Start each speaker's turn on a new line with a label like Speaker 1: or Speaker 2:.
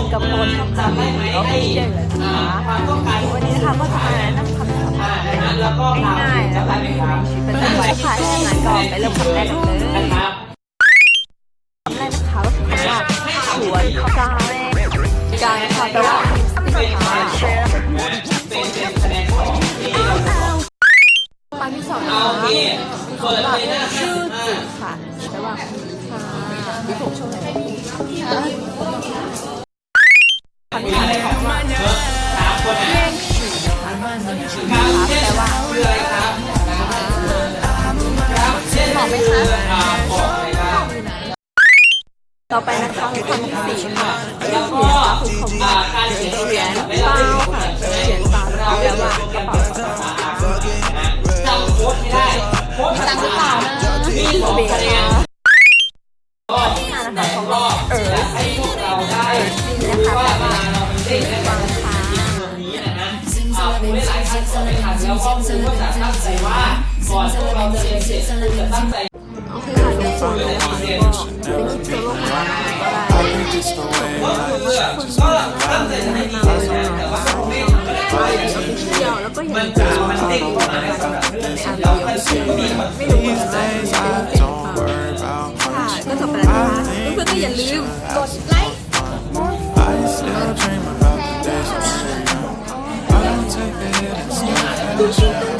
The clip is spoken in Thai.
Speaker 1: นกับโฟนช่องทางออฟฟิเชียลเลยนะคะวันนี้นะคะก็จะมาแนะนำคำศัพท์ง่ายๆแล้วก็ในชีวิตประจำวันค่ะถ้าอย่างนั้นก็ไปเริ่มคำแรกกันเลย
Speaker 2: นะครับ
Speaker 1: คำแรกนะคะก็คือคำว่าสวนกลางกลางนะคะแปลว่าสินค้า
Speaker 2: เป็นเป็นคะแนนของที่เรา
Speaker 1: อันที่สองนะ
Speaker 2: เอาโอ
Speaker 1: คะ
Speaker 2: เคเปิดเลยหน้า
Speaker 1: ชื่อ
Speaker 2: อ่า
Speaker 1: จืดค่ะแปลว่าค่ะวิถูกชมคำที่ แปลว่า
Speaker 2: คืออะไรครับครับเช่น
Speaker 1: บอไหม
Speaker 2: คือ
Speaker 1: คะ
Speaker 2: อ่าบอกเลยครับ
Speaker 1: ต่อไปนะคะคือคำที่สี่ค่ะ
Speaker 2: แล้วก็
Speaker 1: คือคำ
Speaker 2: อ่า
Speaker 1: ว่า
Speaker 2: การเขียน
Speaker 1: เหรียญ
Speaker 2: เปลา
Speaker 1: ล่าค่ะเหรียญเปล่าแปล
Speaker 2: เรียก
Speaker 1: ว่า
Speaker 2: ว่าก
Speaker 1: ระเป๋า
Speaker 2: จังกฤษนะฮะจำโค้ดไม่ได้โค้ดภาษาอังกฤษมีสองคะแนนก็
Speaker 1: ห้านะ
Speaker 2: แต่
Speaker 1: คะ
Speaker 2: รอบจะให้พวกเราได้รู้ว่า แล้วก็ครูก็จะตั้งใจว่าก่อนพวกเราจะเรียนเสร็จครูจะตั้งใจ
Speaker 1: โอเคค่ะทุกคนนะคะก็เป็นคลิปโซโล่ของเราก็ได้
Speaker 2: ก็ตั้งใจจะให้ดีแต่ว่าไม่ทำก็ได้
Speaker 1: เที่ยวแล้วก็อย่าลืม
Speaker 2: มันติดมาในสำหรับเรื่องนี้
Speaker 1: อ่าน
Speaker 2: เรา
Speaker 1: เดี๋ยว
Speaker 2: ก็
Speaker 1: ไม่รู้เหมือนกัน
Speaker 3: These
Speaker 1: ว่าจะ
Speaker 3: I
Speaker 1: เป็น
Speaker 3: don't worry about
Speaker 1: ค่ะก็จบไปแล้วนะคะเพื่อนๆก็อย่าลืมกดไลค์
Speaker 3: 不属